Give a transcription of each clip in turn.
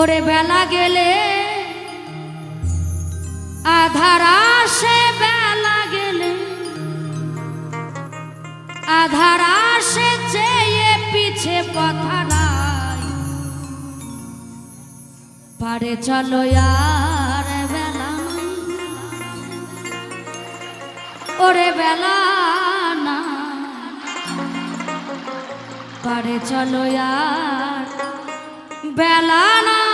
ওরে বেলা গেলে আধার আসে, বেলা গেলে আধার আসে, চেয়ে পিছে কথা নাই। পারে চলো আর বেলা ওরে বেলা না পারে চলো আর বেলা না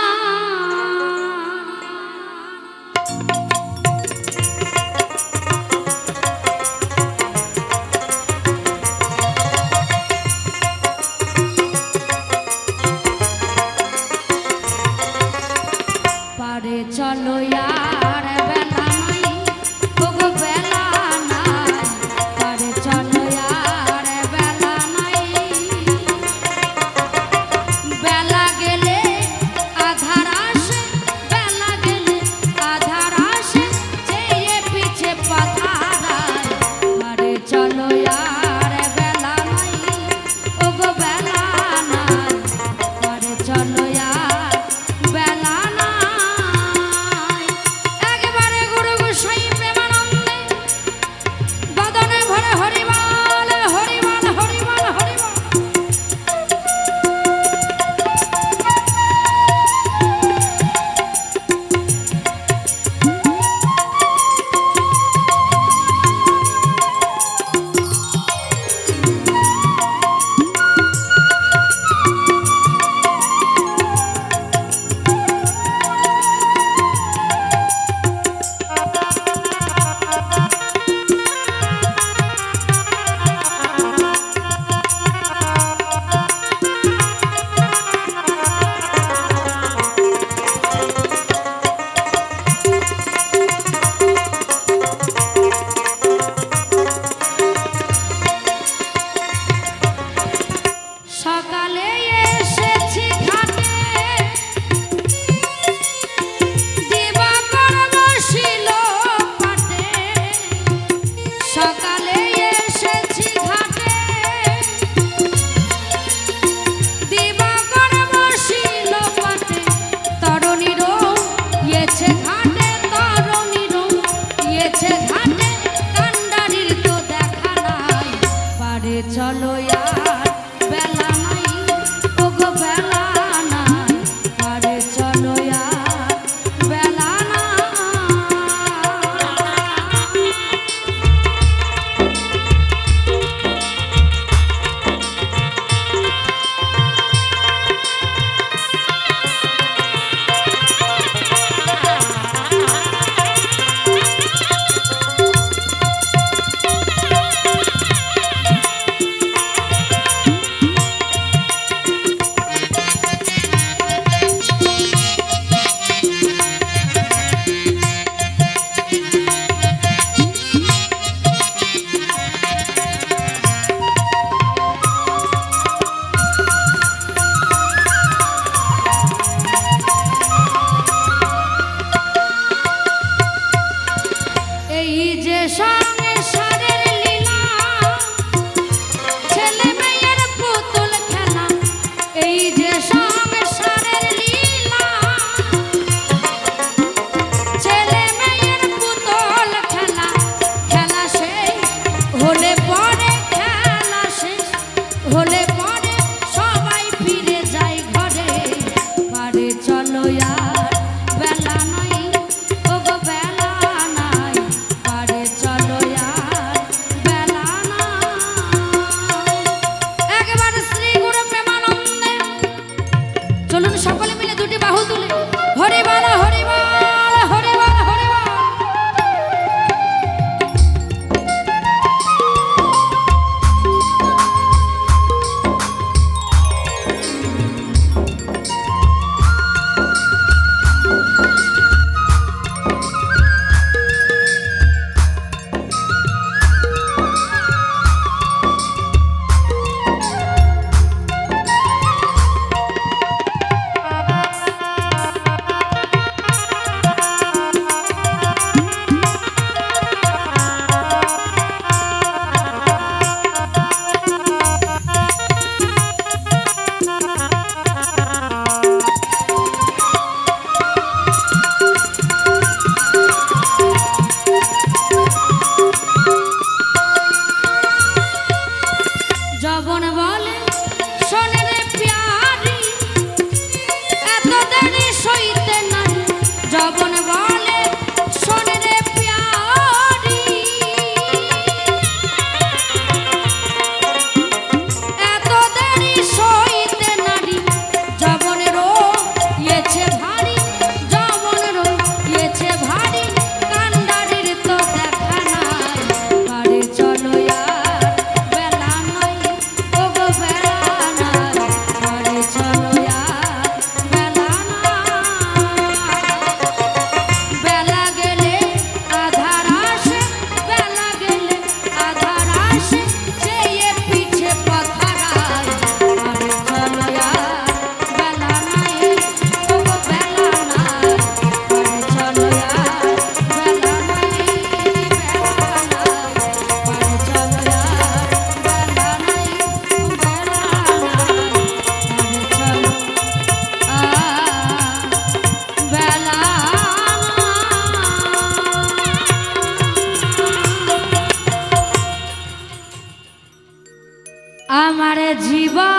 জীবন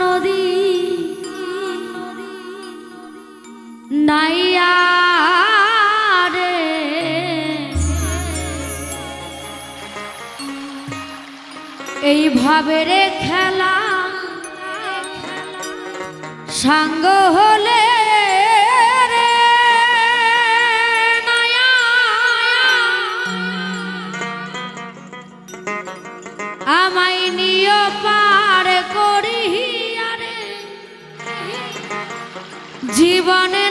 নদী নাইয়া রে এইভাবে রে খেলা সাঙ্গ হলে জীবনে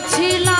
ছিলাম